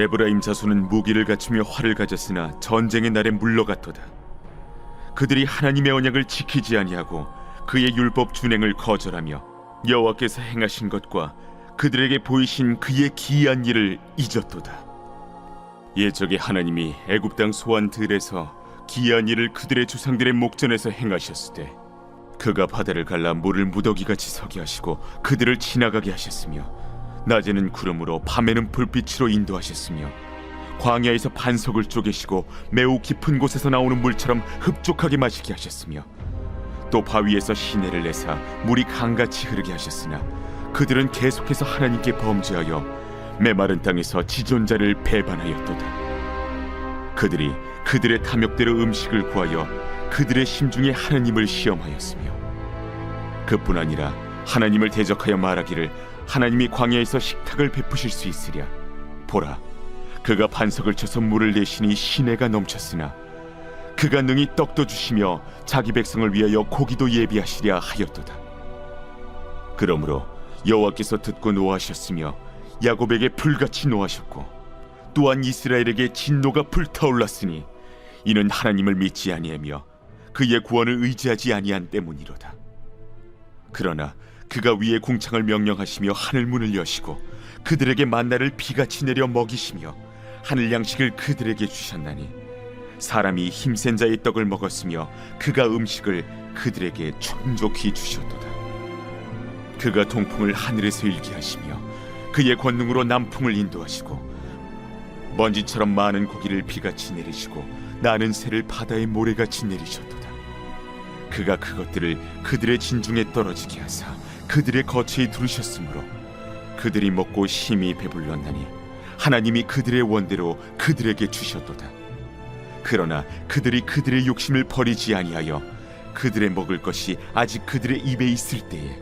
에브라임 자손은 무기를 갖추며 활을 가졌으나 전쟁의 날에 물러갔도다. 그들이 하나님의 언약을 지키지 아니하고 그의 율법 준행을 거절하며 여호와께서 행하신 것과 그들에게 보이신 그의 기이한 일을 잊었도다. 예적에 하나님이 애굽 땅 소환 들에서 기이한 일을 그들의 조상들의 목전에서 행하셨으되 그가 바다를 갈라 물을 무더기같이 서게 하시고 그들을 지나가게 하셨으며 낮에는 구름으로 밤에는 불빛으로 인도하셨으며 광야에서 반석을 쪼개시고 매우 깊은 곳에서 나오는 물처럼 흡족하게 마시게 하셨으며 또 바위에서 시내를 내사 물이 강같이 흐르게 하셨으나 그들은 계속해서 하나님께 범죄하여 메마른 땅에서 지존자를 배반하였도다. 그들이 그들의 탐욕대로 음식을 구하여 그들의 심중에 하나님을 시험하였으며 그뿐 아니라 하나님을 대적하여 말하기를 하나님이 광야에서 식탁을 베푸실 수 있으랴 보라 그가 반석을 쳐서 물을 내시니 시내가 넘쳤으나 그가 능히 떡도 주시며 자기 백성을 위하여 고기도 예비하시랴 하였도다 그러므로 여호와께서 듣고 노하셨으며 야곱에게 불같이 노하셨고 또한 이스라엘에게 진노가 불타올랐으니 이는 하나님을 믿지 아니하며 그의 구원을 의지하지 아니한 때문이로다. 그러나 그가 위에 궁창을 명령하시며 하늘 문을 여시고 그들에게 만나를 비같이 내려 먹이시며 하늘 양식을 그들에게 주셨나니 사람이 힘센 자의 떡을 먹었으며 그가 음식을 그들에게充足히 주셨도다. 그가 동풍을 하늘에서 일게 하시며 그의 권능으로 남풍을 인도하시고 먼지처럼 많은 고기를 비같이 내리시고 나는 새를 바다의 모래같이 내리셨도다. 그가 그것들을 그들의 진중에 떨어지게 하사 그들의 거처에 두르셨으므로 그들이 먹고 심히 배불렀나니 하나님이 그들의 원대로 그들에게 주셨도다. 그러나 그들이 그들의 욕심을 버리지 아니하여 그들의 먹을 것이 아직 그들의 입에 있을 때에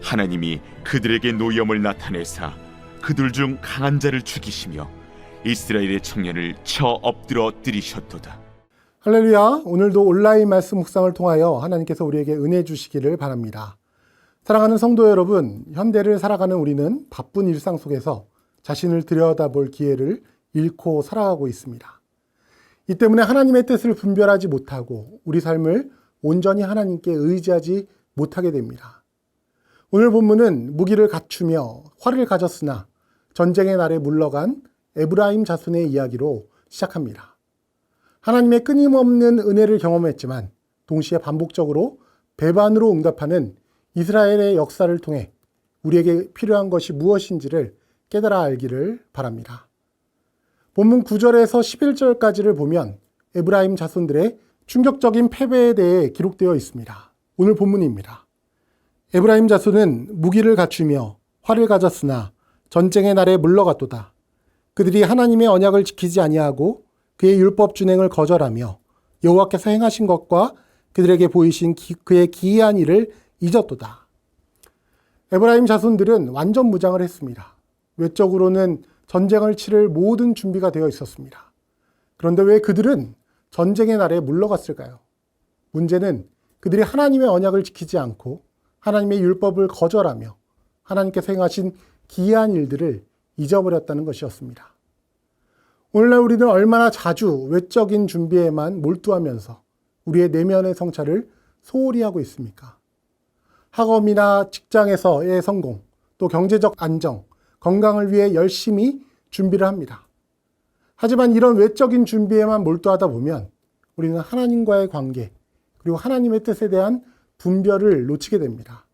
하나님이 그들에게 노염을 나타내사 그들 중 강한 자를 죽이시며 이스라엘의 청년을 쳐 엎드려 뜨리셨도다. 할렐루야. 오늘도 온라인 말씀 묵상을 통하여 하나님께서 우리에게 은혜 주시기를 바랍니다. 사랑하는 성도 여러분, 현대를 살아가는 우리는 바쁜 일상 속에서 자신을 들여다볼 기회를 잃고 살아가고 있습니다. 이 때문에 하나님의 뜻을 분별하지 못하고 우리 삶을 온전히 하나님께 의지하지 못하게 됩니다. 오늘 본문은 무기를 갖추며 활을 가졌으나 전쟁의 날에 물러간 에브라임 자손의 이야기로 시작합니다. 하나님의 끊임없는 은혜를 경험했지만 동시에 반복적으로 배반으로 응답하는 이스라엘의 역사를 통해 우리에게 필요한 것이 무엇인지를 깨달아 알기를 바랍니다. 본문 9절에서 11절까지를 보면 에브라임 자손들의 충격적인 패배에 대해 기록되어 있습니다. 오늘 본문입니다. 에브라임 자손은 무기를 갖추며 활을 가졌으나 전쟁의 날에 물러갔도다. 그들이 하나님의 언약을 지키지 아니하고 그의 율법 준행을 거절하며 여호와께서 행하신 것과 그들에게 보이신 기, 그의 기이한 일을 잊었도다. 에브라임 자손들은 완전 무장을 했습니다. 외적으로는 전쟁을 치를 모든 준비가 되어 있었습니다. 그런데 왜 그들은 전쟁의 날에 물러갔을까요? 문제는 그들이 하나님의 언약을 지키지 않고 하나님의 율법을 거절하며 하나님께서 행하신 기이한 일들을 잊어버렸다는 것이었습니다. 오늘날 우리는 얼마나 자주 외적인 준비에만 몰두하면서 우리의 내면의 성찰을 소홀히 하고 있습니까? 학업이나 직장에서의 성공, 또 경제적 안정, 건강을 위해 열심히 준비를 합니다. 하지만 이런 외적인 준비에만 몰두하다 보면 우리는 하나님과의 관계, 그리고 하나님의 뜻에 대한 분별을 놓치게 됩니다.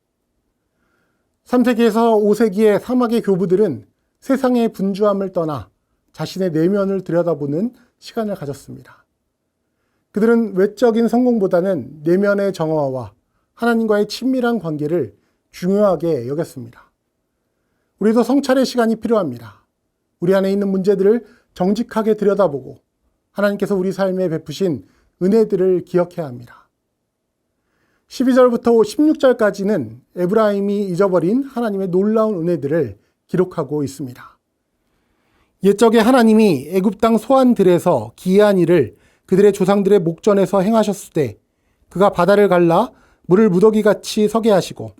3세기에서 5세기의 사막의 교부들은 세상의 분주함을 떠나 자신의 내면을 들여다보는 시간을 가졌습니다. 그들은 외적인 성공보다는 내면의 정화와 하나님과의 친밀한 관계를 중요하게 여겼습니다. 우리도 성찰의 시간이 필요합니다. 우리 안에 있는 문제들을 정직하게 들여다보고 하나님께서 우리 삶에 베푸신 은혜들을 기억해야 합니다. 12절부터 16절까지는 에브라임이 잊어버린 하나님의 놀라운 은혜들을 기록하고 있습니다. 옛적에 하나님이 애굽 땅 소환들에서 기이한 일을 그들의 조상들의 목전에서 행하셨을 때 그가 바다를 갈라 물을 무더기 같이 서게 하시고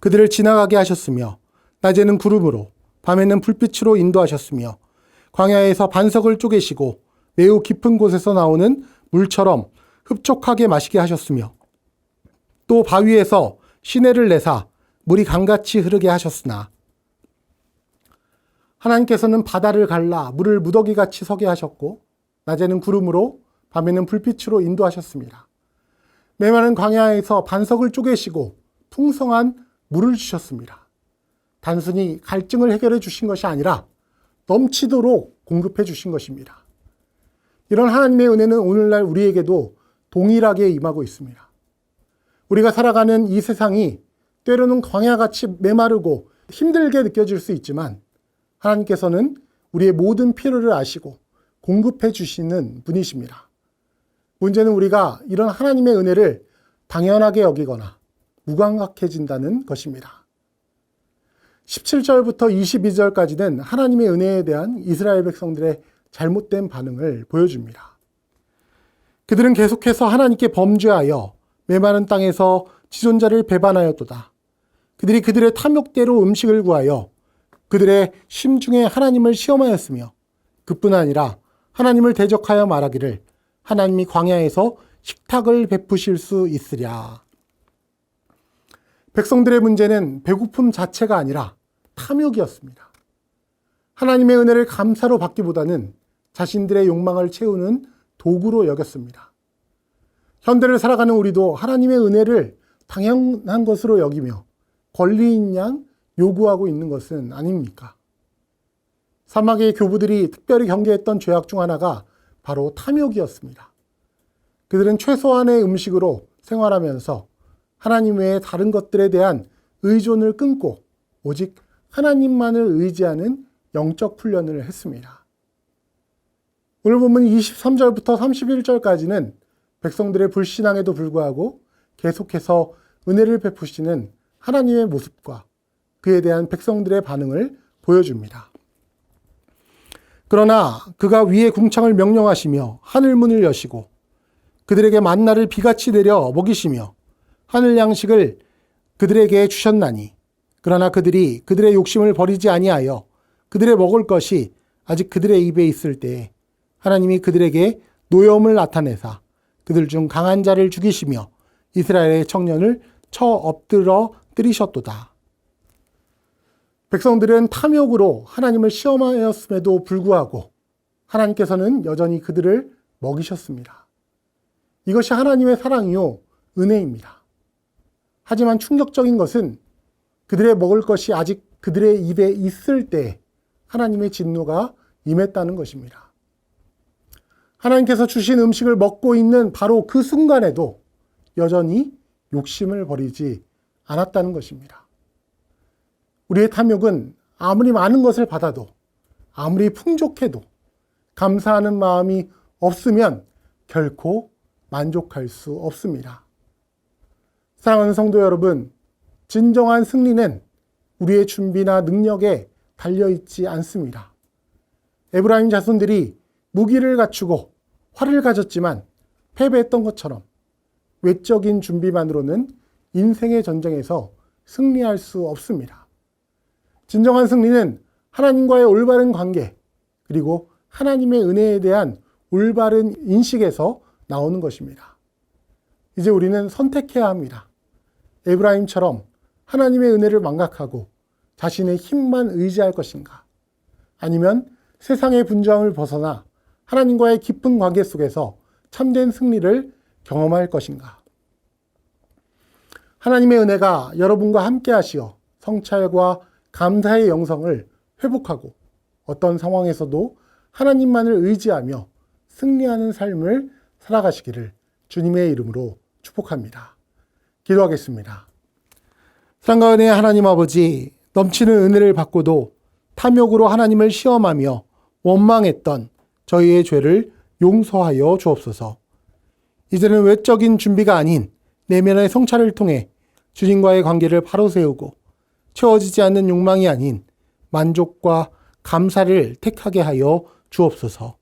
그들을 지나가게 하셨으며 낮에는 구름으로 밤에는 불빛으로 인도하셨으며 광야에서 반석을 쪼개시고 매우 깊은 곳에서 나오는 물처럼 흡족하게 마시게 하셨으며 또 바위에서 시내를 내사 물이 강같이 흐르게 하셨으나 하나님께서는 바다를 갈라 물을 무더기같이 서게 하셨고 낮에는 구름으로 밤에는 불빛으로 인도하셨습니다. 메마른 광야에서 반석을 쪼개시고 풍성한 물을 주셨습니다. 단순히 갈증을 해결해 주신 것이 아니라 넘치도록 공급해 주신 것입니다. 이런 하나님의 은혜는 오늘날 우리에게도 동일하게 임하고 있습니다. 우리가 살아가는 이 세상이 때로는 광야같이 메마르고 힘들게 느껴질 수 있지만 하나님께서는 우리의 모든 필요를 아시고 공급해 주시는 분이십니다. 문제는 우리가 이런 하나님의 은혜를 당연하게 여기거나 무감각해진다는 것입니다. 17절부터 22절까지는 하나님의 은혜에 대한 이스라엘 백성들의 잘못된 반응을 보여줍니다. 그들은 계속해서 하나님께 범죄하여 메마른 땅에서 지존자를 배반하였도다. 그들이 그들의 탐욕대로 음식을 구하여 그들의 심중에 하나님을 시험하였으며 그뿐 아니라 하나님을 대적하여 말하기를 하나님이 광야에서 식탁을 베푸실 수 있으랴. 백성들의 문제는 배고픔 자체가 아니라 탐욕이었습니다. 하나님의 은혜를 감사로 받기보다는 자신들의 욕망을 채우는 도구로 여겼습니다. 현대를 살아가는 우리도 하나님의 은혜를 당연한 것으로 여기며 권리인 양 요구하고 있는 것은 아닙니까? 사막의 교부들이 특별히 경계했던 죄악 중 하나가 바로 탐욕이었습니다. 그들은 최소한의 음식으로 생활하면서 하나님 외에 다른 것들에 대한 의존을 끊고 오직 하나님만을 의지하는 영적 훈련을 했습니다. 오늘 보면 23절부터 31절까지는 백성들의 불신앙에도 불구하고 계속해서 은혜를 베푸시는 하나님의 모습과 그에 대한 백성들의 반응을 보여줍니다. 그러나 그가 위에 궁창을 명령하시며 하늘 문을 여시고 그들에게 만나를 비같이 내려 먹이시며 하늘 양식을 그들에게 주셨나니 그러나 그들이 그들의 욕심을 버리지 아니하여 그들의 먹을 것이 아직 그들의 입에 있을 때에 하나님이 그들에게 노여움을 나타내사 그들 중 강한 자를 죽이시며 이스라엘의 청년을 쳐 엎드러 뜨리셨도다. 백성들은 탐욕으로 하나님을 시험하였음에도 불구하고 하나님께서는 여전히 그들을 먹이셨습니다. 이것이 하나님의 사랑이요, 은혜입니다. 하지만 충격적인 것은 그들의 먹을 것이 아직 그들의 입에 있을 때 하나님의 진노가 임했다는 것입니다. 하나님께서 주신 음식을 먹고 있는 바로 그 순간에도 여전히 욕심을 버리지 않았다는 것입니다. 우리의 탐욕은 아무리 많은 것을 받아도 아무리 풍족해도 감사하는 마음이 없으면 결코 만족할 수 없습니다. 사랑하는 성도 여러분, 진정한 승리는 우리의 준비나 능력에 달려있지 않습니다. 에브라임 자손들이 무기를 갖추고 활을 가졌지만 패배했던 것처럼 외적인 준비만으로는 인생의 전쟁에서 승리할 수 없습니다. 진정한 승리는 하나님과의 올바른 관계, 그리고 하나님의 은혜에 대한 올바른 인식에서 나오는 것입니다. 이제 우리는 선택해야 합니다. 에브라임처럼 하나님의 은혜를 망각하고 자신의 힘만 의지할 것인가? 아니면 세상의 분주함을 벗어나 하나님과의 깊은 관계 속에서 참된 승리를 경험할 것인가? 하나님의 은혜가 여러분과 함께 하시어 성찰과 감사의 영성을 회복하고 어떤 상황에서도 하나님만을 의지하며 승리하는 삶을 살아가시기를 주님의 이름으로 축복합니다. 기도하겠습니다. 상가 은혜 하나님 아버지 넘치는 은혜를 받고도 탐욕으로 하나님을 시험하며 원망했던 저희의 죄를 용서하여 주옵소서. 이제는 외적인 준비가 아닌 내면의 성찰을 통해 주님과의 관계를 바로 세우고 채워지지 않는 욕망이 아닌 만족과 감사를 택하게 하여 주옵소서.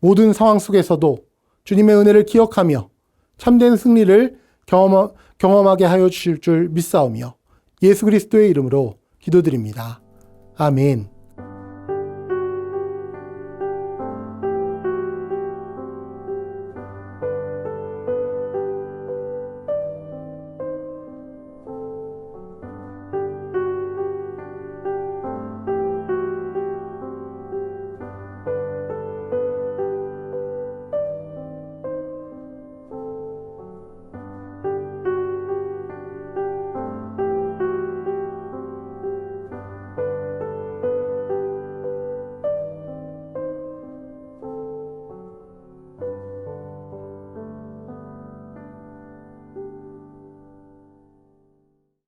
모든 상황 속에서도 주님의 은혜를 기억하며 참된 승리를 경험, 경험하게 하여 주실 줄 믿사오며 예수 그리스도의 이름으로 기도드립니다. 아멘.